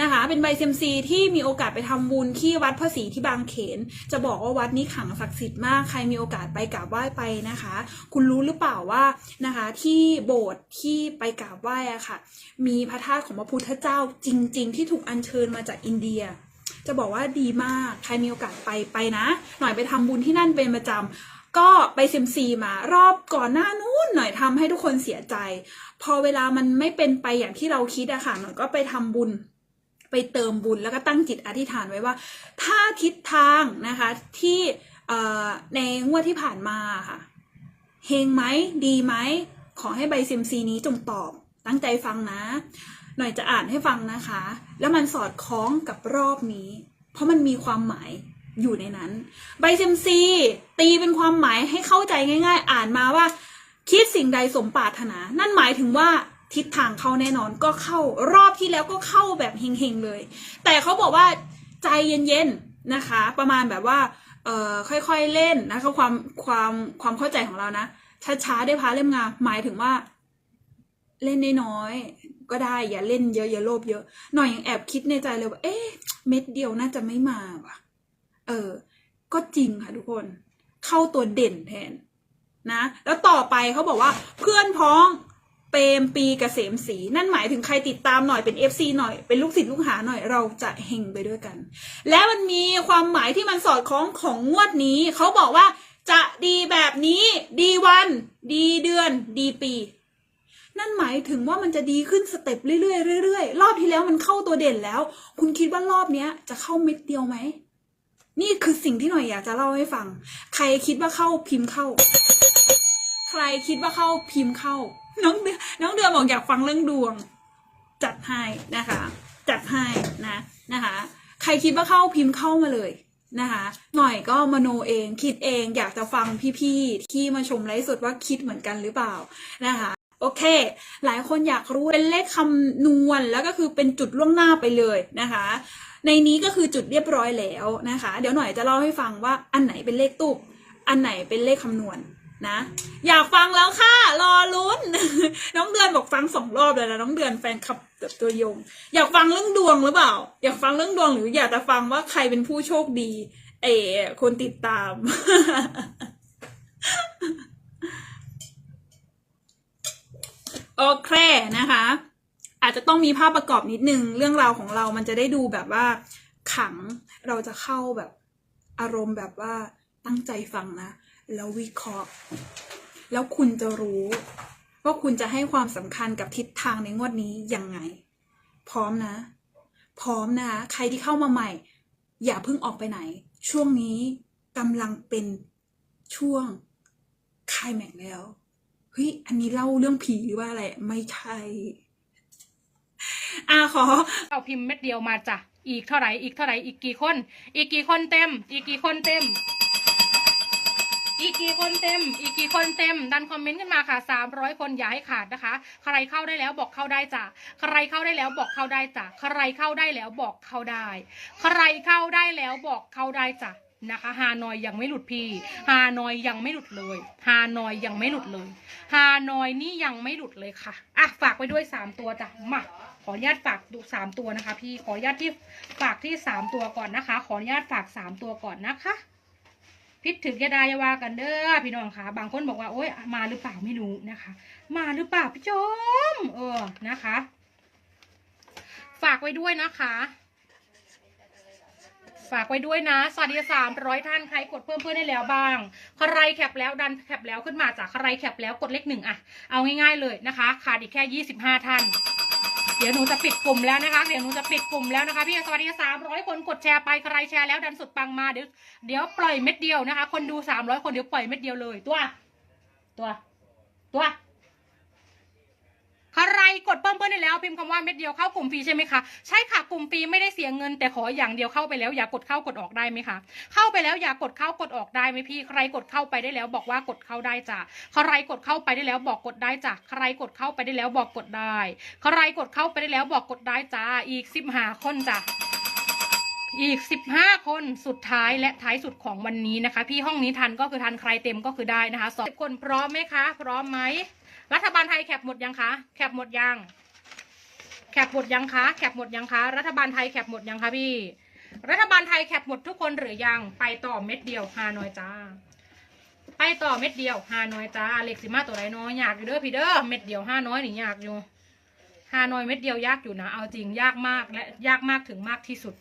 นะคะ เป็นใบเซยมซีที่มีโอกาสไปทำบุญที่วัดพระศรีที่บางเขน จะบอกว่าวัดนี้ขังศักดิ์สิทธิ์มากใครมีโอกาสไปกราบไหว้ไปนะคะ คุณรู้หรือเปล่าว่านะคะที่โบสถ์ที่ไปกราบไหว้อะค่ะ มีพระธาตุของพระพุทธเจ้าจริง ๆ ที่ถูกอัญเชิญมาจากอินเดียจะบอกว่าดีมาก ใครมีโอกาสไปไปนะ หน่อยไปทำบุญที่นั่นเป็นประจำ ก็ไปเซมซีมารอบก่อนหน้านู้นหน่อยทำให้ทุกคนเสียใจ พอเวลามันไม่เป็นไปอย่างที่เราคิดอะค่ะหน่อยก็ไปทำบุญ ไปเติมบุญแล้วก็ตั้งจิตอธิษฐานไว้ว่า ถ้าทิศทางนะคะที่ในงวดที่ผ่านมาค่ะเฮงไหมดีไหมขอให้ใบเซมซีนี้จงตอบ ตั้งใจฟังนะ หน่อยจะอ่านให้ฟังนะคะ แล้วมันสอดคล้องกับรอบนี้ เพราะมันมีความหมาย อยู่ในนั้น ใบเซมซีตีเป็นความหมายให้เข้าใจง่าย ๆ อ่านมาว่า คิดสิ่งใดสมปรารถนา นั่นหมายถึงว่าทิศทางเข้าแน่นอนก็เข้ารอบที่แล้วก็เข้าแบบเฮงๆเลย แต่เขาบอกว่าใจเย็นๆนะคะ ประมาณแบบว่าเอ่อค่อยๆเล่นนะคะความความความเข้าใจของเรานะช้าๆได้พาเล่มงามหมายถึงว่า เล่นน้อยๆก็ได้อย่าเล่นเยอะอย่าโลภเยอะหน่อยยังแอบคิดในใจเลยว่าเอ๊ะเม็ดเดียวน่าจะไม่มาว่ะ เออ ก็จริงค่ะทุกคน เข้าตัวเด่นแทนนะ แล้วต่อไปเขาบอกว่าเพื่อนพ้องเปรมปีกเกษมศรีนั่นหมายถึงใครติดตามหน่อยเป็น FC หน่อยเป็นลูกศิษย์ลูกหาหน่อยเราจะเฮงไปด้วยกัน และมันมีความหมายที่มันสอดคล้องของงวดนี้ เขาบอกว่าจะดีแบบนี้ดีวัน ดีเดือน ดีปี นั่นหมายถึงว่ามันจะดีขึ้นสเต็ปเรื่อยๆเรื่อยๆรอบที่แล้วมันเข้าตัวเด่นแล้ว คุณคิดว่ารอบเนี้ยจะเข้าเม็ดเดียวไหม นี่คือสิ่งที่หน่อยอยากจะเล่าให้ฟัง ใครคิดว่าเข้าพิมพ์เข้า ใครคิดว่าเข้าพิมพ์เข้า น้องเดือนน้องเดือนบอกอยากฟังเรื่องดวง จัดให้นะคะ จัดให้นะนะคะ ใครคิดว่าเข้าพิมพ์เข้ามาเลยนะคะ หน่อยก็มโนเองคิดเองอยากจะฟังพี่ๆที่มาชมไลฟ์สดว่าคิดเหมือนกันหรือเปล่านะคะโอเค หลายคนอยากรู้เป็นเลขคำนวณแล้วก็คือเป็นจุดล่วงหน้าไปเลยนะคะ ในนี้ก็คือจุดเรียบร้อยแล้วนะคะ เดี๋ยวหน่อยจะเล่าให้ฟังว่าอันไหนเป็นเลขตุบอันไหนเป็นเลขคำนวณนะ อยากฟังแล้วค่ะ รอลุ้น น้องเดือนบอกฟังสองรอบเลยนะน้องเดือนแฟนคลับตัวยง อยากฟังเรื่องดวงหรือเปล่า อยากฟังเรื่องดวงหรืออยากจะฟังว่าใครเป็นผู้โชคดี เอคนติดตาม โอเคนะคะ จจะต้องมีภาพประกอบนิดนึง เรื่องราวของเรามันจะได้ดูแบบว่าขังเราจะเข้าแบบอารมณ์แบบว่าตั้งใจฟังนะ แล้ววิเคราะห์ แล้วคุณจะรู้ว่าคุณจะให้ความสำคัญกับทิศทางในงวดนี้ยังไง พร้อมนะ พร้อมนะคะใครที่เข้ามาใหม่ อย่าเพิ่งออกไปไหน ช่วงนี้กำลังเป็นช่วงคายแม็กแล้วเฮ้ยอันนี้เล่าเรื่องผีหรือว่าอะไร ไม่ใช่ อ่าขอเอาพิมพ์เม็ดเดียวมาจ้ะอีกเท่าไหร่อีกเท่าไหร่อีกกี่คน อีกกี่คนเต็ม อีกกี่คนเต็ม อีกกี่คนเต็ม อีกกี่คนเต็ม ดันคอมเมนต์ขึ้นมาค่ะสามร้อยคนอย่าให้ขาดนะคะ ใครเข้าได้แล้วบอกเข้าได้จ้ะใครเข้าได้แล้วบอกเข้าได้จ้ะใครเข้าได้แล้วบอกเข้าได้ ใครเข้าได้แล้วบอกเข้าได้จ้ะนะคะฮานอยยังไม่หลุดพี่ฮานอยยังไม่หลุดเลยฮานอยยังไม่หลุดเลยฮานอยนี่ยังไม่หลุดเลยค่ะอะฝากไปด้วยสามตัวจ้ะมา ขออนุญาตฝากดูสามตัวนะคะ พี่ขออนุญาตที่ฝากที่สามตัวก่อนนะคะ ขออนุญาตฝากสามตัวก่อนนะคะพิดถึงยาดายาวากันเด้อพี่น้องคะบางคนบอกว่าโอ๊ยมาหรือเปล่าไม่รู้นะคะ มาหรือเปล่าพี่จมเออนะคะ ฝากไว้ด้วยนะคะฝากไว้ด้วยนะ สวัสดีสามร้อยท่านใครกดเพิ่มเพื่อนได้แล้วบ้าง ใครแคปแล้วดันแคปแล้วขึ้นมาจากใครแคปแล้วกดเลขหนึ่งอะเอาง่ายๆเลยนะคะ ขาดอีกแค่ยี่สิบห้าท่าน ดี๋ยวหนูจะปิดกลุ่มแล้วนะคะ เดี๋ยวหนูจะปิดกลุ่มแล้วนะคะพี่สวัสดีสามร้อยคนกดแชร์ไปใครแชร์แล้วดันสุดปังมาเดี๋ยวเดี๋ยวปล่อยเม็ดเดียวนะคะ คนดูสามร้อยคนเดี๋ยวปล่อยเม็ดเดียวเลยตัว ตัว ตัว ใครกดเพิ่มเพื่อนได้แล้วพิมพ์คำว่าเม็ดเดียวเข้ากลุ่มฟรีใช่ไหมคะใช่ค่ะกลุ่มฟรีไม่ได้เสียเงิน แต่ขออย่างเดียวเข้าไปแล้วอย่ากดเข้ากดออกได้ไหมคะเข้าไปแล้วอย่ากดเข้ากดออกได้ไหมพี่ ใครกดเข้าไปได้แล้ว บอกว่ากดเข้าได้จ้ะใครกดเข้าไปได้แล้วบอกกดได้จ้ะใครกดเข้าไปได้แล้วบอกกดได้ ใครกดเข้าไปได้แล้วบอกกดได้จ้าอีกสิบห้าคนจ้ะอีกสิบห้าคนสุดท้ายและท้ายสุดของวันนี้นะคะ พี่ห้องนี้ทันก็คือทันใครเต็มก็คือได้นะคะสองคนพร้อมไหมคะ พร้อมไหม รัฐบาลไทยแคปหมดยังคะ แคปหมดยัง แคปหมดยังคะ แคปหมดยังคะ รัฐบาลไทยแคปหมดยังคะพี่ รัฐบาลไทยแคปหมดทุกคนหรือยัง ไปต่อเม็ดเดียวฮานอยจ้า ไปต่อเม็ดเดียวฮานอยจ้า เล็กสิมาตัวไรน้อยอยากอยู่เด้อพี่เด้อ เม็ดเดียวห้าน้อยนี่ยากอยู่ฮานอยเม็ดเดียวยากอยู่นะ เอาจริงยากมากและยากมากถึงมากที่สุด